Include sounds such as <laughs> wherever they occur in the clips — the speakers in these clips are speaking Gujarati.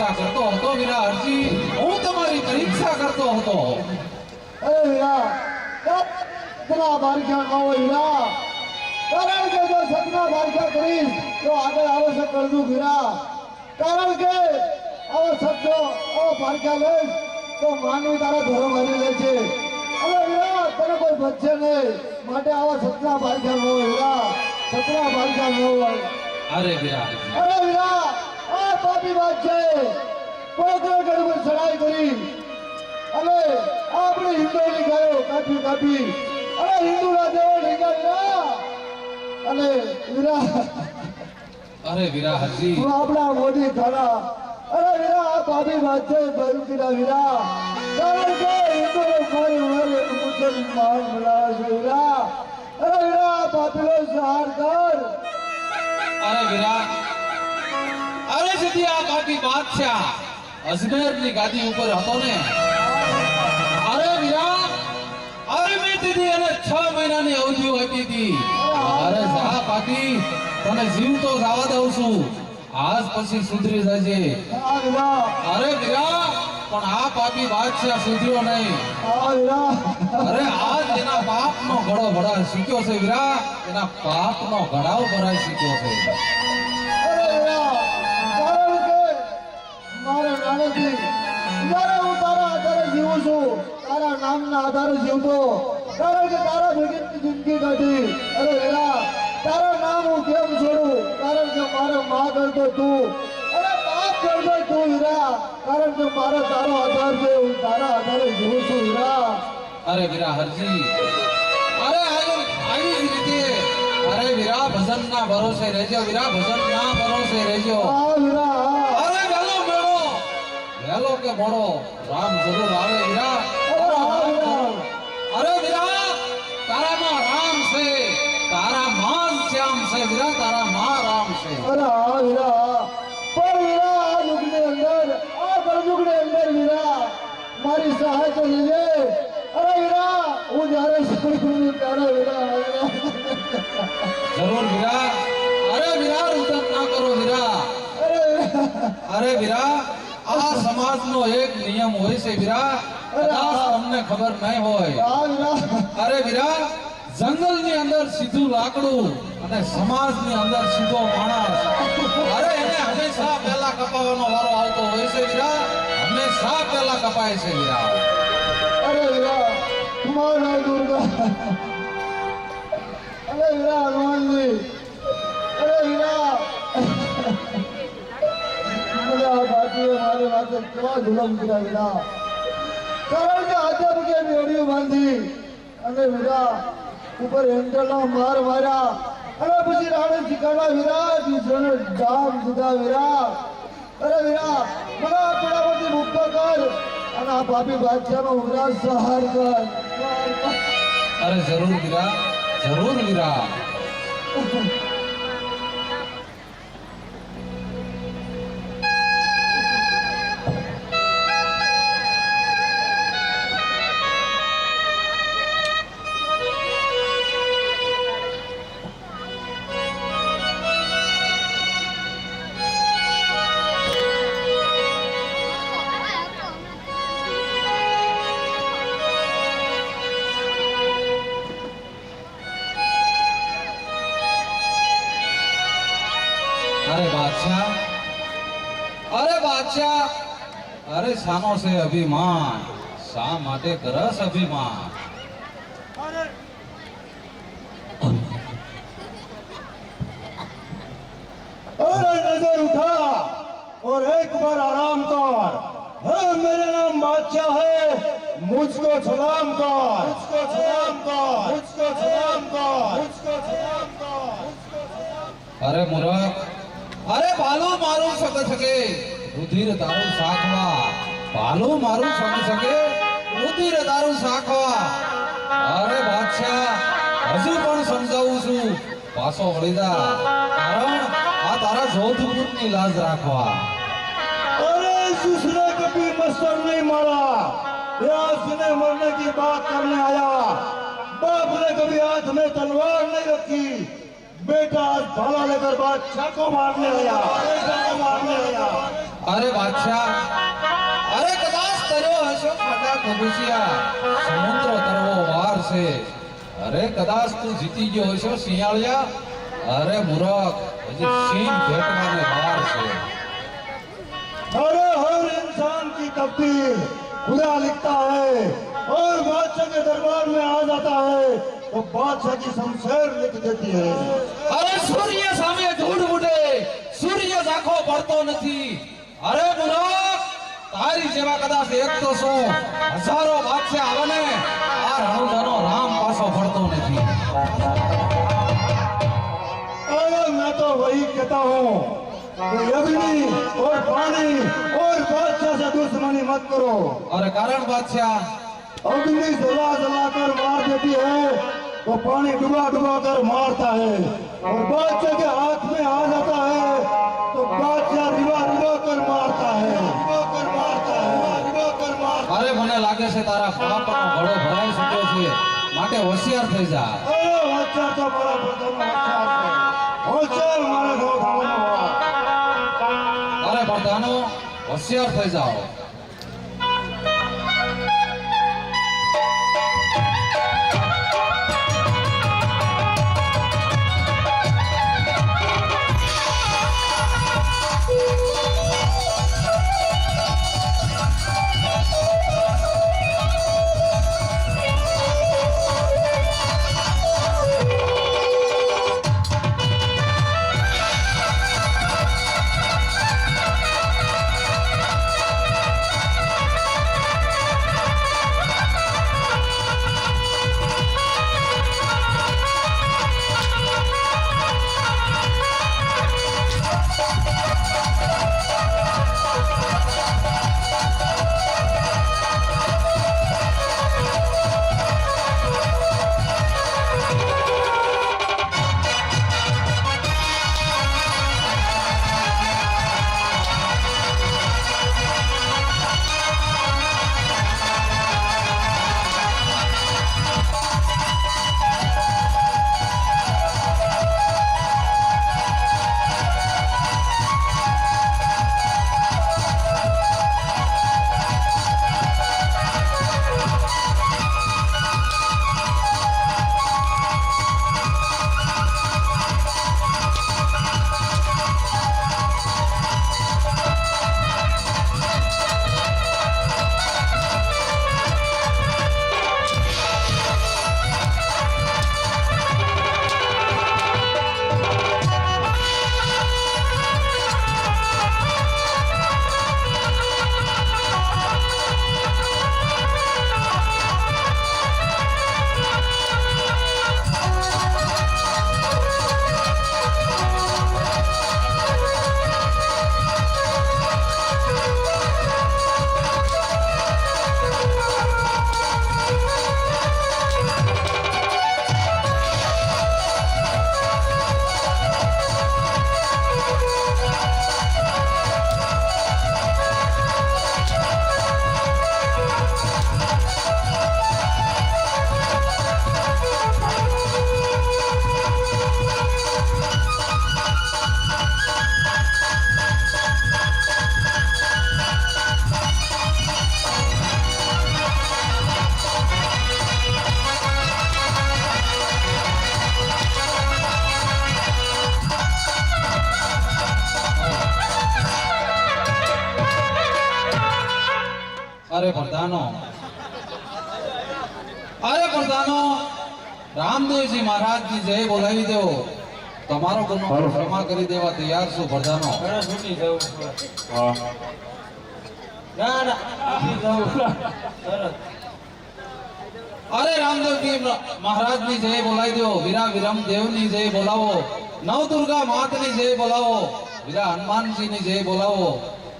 પરીક્ષા કરતો હતો વીરા હરજી હું તમારી પરીક્ષા કરતો હતો. અરે વીરા સતના બારખ્યા હોય વીરા કારણ કે જો સતના બારખ્યા કરીશ તો આગળ આવશે કરજું વીરા કારણ કે આવો શબ્દો આવો બારખ્યા લઈશ તો માનવી તારા ધરો ભરી લે છે. અરે વીરા તને કોઈ બચશે નહીં. માટે આવા સતના બારખ્યા ન હોય વીરા સતના બારખ્યા ન હોય. અરે વીરા અરે વીરા પાપી વાત છે પોકળ ગઢ પર ચડાઈ કરી. અને આપણે હિન્દુની ગાયો કાપી કાપી. અને હિન્દુના દેવો ઢીંગા અને વીરા અરે વીરા હરજી. તું આપણા મોદી ખાના અરે વીરા આ પાપી વાત છે ભરૂચના વીરા કારણ કે હિન્દુનો મારી મારી મુસલમાન બનાવે છે વીરા અરે વીરા પાપીનો સહાર કર. અરે વીરા સુધી આ બાકી બાદશાહ, અજમેરની ગાદી ઉપર હતો ને? છ મહિનાની અવધિઓ આપી હતી. આજ પછી સુધરી જજે. અરે આ સુધર્યો નહીં. અરે આજ એના પાપનો ઘડો ભરાય શીખ્યો છે વીરા. એના પાપનો ઘડાવ ભરાય શીખ્યો છે. મારા નાનેથી હું તારા આધારે જીવું છું. તારા નામના આધારે જીવતો. કારણ કે તારા ભેગી જિંદગી કાઢી. અરે વીરા તારા નામ હું કેમ છોડું? કારણ કે મારો મા કરતો તું. અરે બાપ કરતો તું વીરા કારણ કે મારો તારો આધાર છે. હું તારા આધારે જીવું છું હીરા. અરે વીરા હરજી. અરે આવી જ રીતે. અરે વીરા ભજન ના ભરોસે રહેજો. વીરા ભજન ના ભરોસે રહેજો. આ વીરા. વેલો કે મોડો રામ જરૂર આવે વીરા અરે વીરા તારામાં રામ છે. તારા માં શ્યામ છે વીરા તારા માં રામ છે. અરે હા વીરા પણ વીરા આ યુગની અંદર આ કળયુગની અંદર વીરા મારી સહાય તો લેજે. અરે વીરા હું જ્યારે સાંભળું ત્યારે વીરા. જરૂર વીરા અરે વીરા રુદન ના કરો વીરા અરે વીરા આ સમાજનો એક નિયમ હોય છે વીરા. કદાચ તમને ખબર નહીં હોય. અરે વીરા જંગલની અંદર સીધું લાકડું અને સમાજની અંદર સીધો માણસ. અરે એને હંમેશા પહેલા કપાવવાનો વારો આવતો હોય છે વીરા. હંમેશા પહેલા કપાય છે વીરા. અરે વીરા મારા દુર્ગા. અરે વીરા હનુમાનજી. અરે વીરા. બાપીએ મારી માથે કેવા જુલમ કર્યા વીરા કારણ કે આજે કે બેડીઓ બાંધી અને વીરા ઉપર હેન્ડલનો માર માર્યા. અને પછી રાણે શીખાડા વીરા દીસરોને ડામ દીધા વીરા. અરે વીરા મને આ મુક્ત કર અને આ પાપી બાદશાહનો વીરા સહાર કર. અરે જરૂર વિરા જરૂર વીરા. <laughs> અરે બાદશાહ અરે બાદશાહ અરે શાનો છે અભિમાન શા માટે કરસ અભિમાન अरे नजर उठा और एक बार आराम कर है मेरे नाम बादशाह है मुझको सलाम कर मुझको सलाम कर मुझको सलाम कर मुझको सलाम कर અરે મૂરખ અરે ભાલુ, મારું સગ સગે રુધિર તારું સાખવા. ભાલુ, મારું સગ શકે. રુધિર તારું સાખવા. અરે બાદશાહ, હજુ પણ સમજાવું છું. પાછો વળી જા કારણ આ તારા જોધપુતની લાજ રાખવા. અરે સુસરા કપી મસ્તર નહીં મારા યા સુને મરને કી બાત કરને આયા. બાપ ને કભી હાથ મે તલવાર નહીં રખી. बेटा आज भाला लेकर बादशाह को मारने आया बादशाह को मारने आया અરે બાદશાહ અરે કદાચ તર્યો હશો ખાટા ખબુસિયા સમુદ્ર તરવો વાર છે અરે કદાચ તું જીતી ગયો હશો શિયાળિયા અરે મૂરખ હજી સિંહ ભેટવાને વાર છે अरे हर इंसान की तकदीर खुदा लिखता है और बादशाह के दरबार में आ जाता है तो बादशाह की शमशेर लिख देती है અરે સૂર્ય સામે ધૂળ ઉડે સૂર્ય ઝાંખો પડતો નથી અરે મૂરખ તારી જેવા કદાચ એક તો શું હજારો બાદશાહ આવે ને આ રણુજાનો રામ પાછો પડતો નથી अरे मैं तो वही कहता हूँ कि अग्नि और पानी और बादशाह से दुश्मनी मत करो અરે કારણ બાદશાહ अग्नि जला जला कर मार देती है तो पानी डुबा डुबा कर मारता है और बादशाह के हाथ में आ जाता है तो बादशाह रिवा रिवा कर मारता है रिवा कर मारता है रिवा कर मारता અરે મને લાગે છે તારા બાપનો ઘડો ભરાઈ ચૂક્યો છે માટે હોશિયાર થઈ જા है अरे होशियार तो बड़ा बदन होशियार है होशियार मारे दो गाँव અરે પ્રધાનો હોશિયાર થઈ જાઓ તમારો ગુનો ક્ષમા કરી દેવા તૈયાર છું પ્રધાનો અરે રામદેવજી મહારાજની જય બોલાવી દો. વીરા વિરમ દેવની જય બોલાવો. નવ દુર્ગા માતની જય બોલાવો. વીરા હનુમાનજીની જય બોલાવો.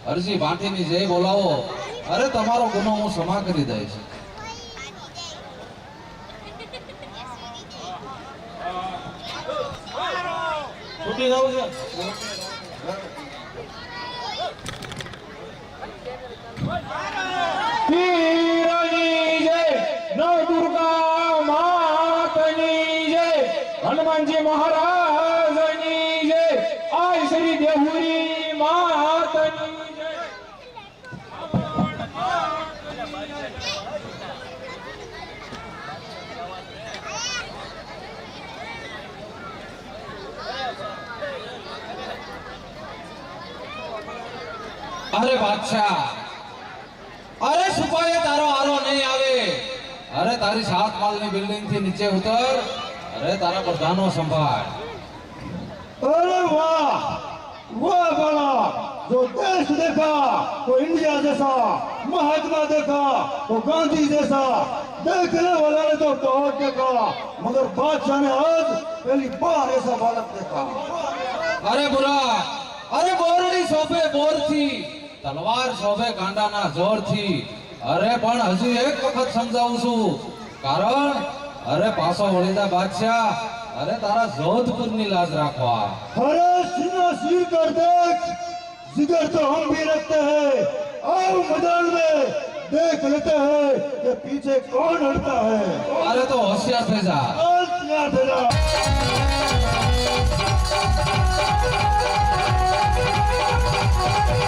હરજી ભાટીની જય બોલાવો. અરે તમારો ગુનો હું ક્ષમા કરી દઈશ. છૂટી જવું છે. હનુમાનજી મહારાજની જય. આય શ્રી દેહુરી માતની જય અરે બાદશાહ અરે સુપાએ તારો આરો નહીં આવે અરે તારી સાત માળની બિલ્ડિંગ થી નીચે ઉતર અરે તારા પ્રધાનો સંભાળ अरे वाह वाह बड़ा जो देश देखा तो इंडिया जैसा महात्मा देखा तो गांधी जैसा देखने वाला ने तो बहुत देखा मगर बादशाह ने आज पहली बार ऐसा बालक देखा અરે બુરા અરે બોરડી શોભે બોરથી તલવાર શોભે કાંડાના જોરથી અરે પણ હજુ એક વખત સમજાવું છું કારણ અરે પાછો વળીદા બાદશાહ અરે તારા જોધપુરની લાજ રાખવા अरे सीना सीर कर देख जिगर तो हम भी रखते हैं आओ मैदान में देख लेते हैं कि पीछे कौन हटता है અરે તો હોશિયાર થઈ જા और तैयार थे जा। અરે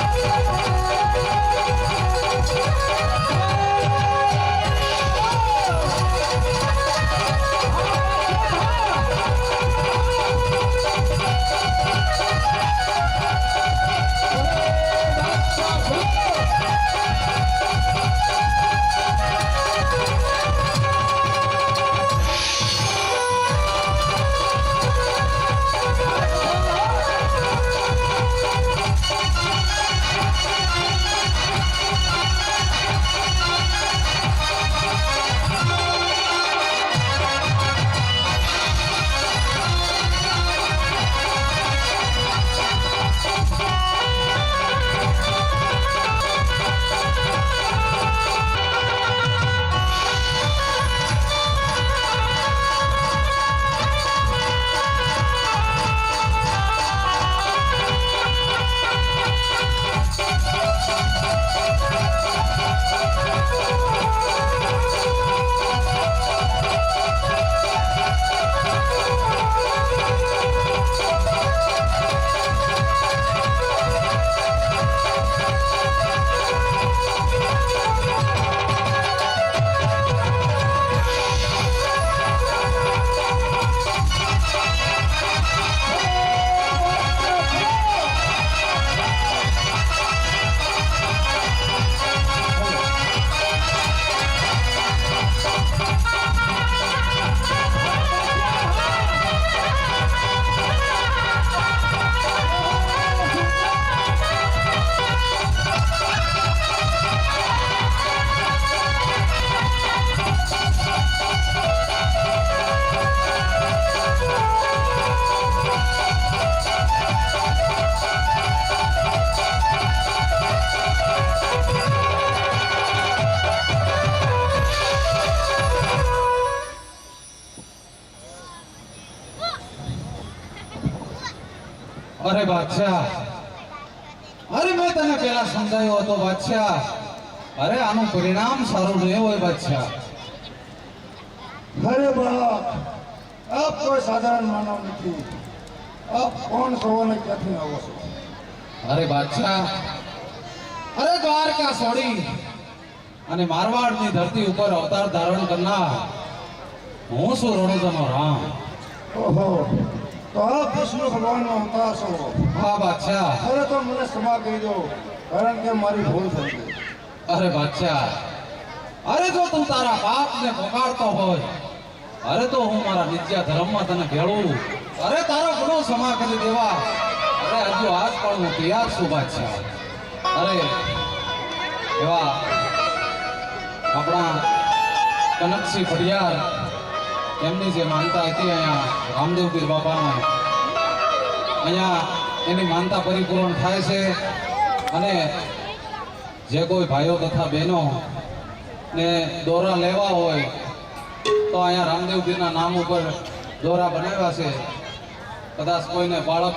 બાદશાહ। અરે મેં તને પેલા સમજાયો હતો બાદશાહ। અરે આનું પરિણામ સારું નહીં હોય બાદશાહ। અરે બાપ આપ કોઈ સાધારણ માનવ નથી। આપ કોણ છો અને ક્યાંથી આવો છો? અરે બાદશાહ। અરે દ્વારકા છોડી અને મારવાડની ધરતી ઉપર અવતાર ધારણ કરનાર હું છું રણુજાનો રામ। ઓહો તો વિષ્ણુ ભગવાનનો અવતાર છો હા બાદશાહ. અરે તો મને ક્ષમા કહી દો કારણ કે મારી ભૂલ થઈ ગઈ. અરે બાદશાહ. અરે જો તું તારા બાપને પોકારતો હોય અરે તો હું મારા નિત્ય ધર્મમાં તને ભેળું. અરે તારો ગુનો ક્ષમા કરી દેવા. અરે હજુ આજ પણ હું તૈયાર છું બાદશાહ. અરે એવા આપણા કનકસિંહ પડિયાર એમની જે માનતા હતી અહીંયા રામદેવપીર બાપાના અહીંયા એની માનતા પરિપૂર્ણ થાય છે અને જે કોઈ ભાઈઓ તથા બહેનો ને દોરા લેવા હોય, તો અહીંયા રામદેવપીરના નામ ઉપર દોરા બનાવ્યા છે. કદાચ કોઈને બાળક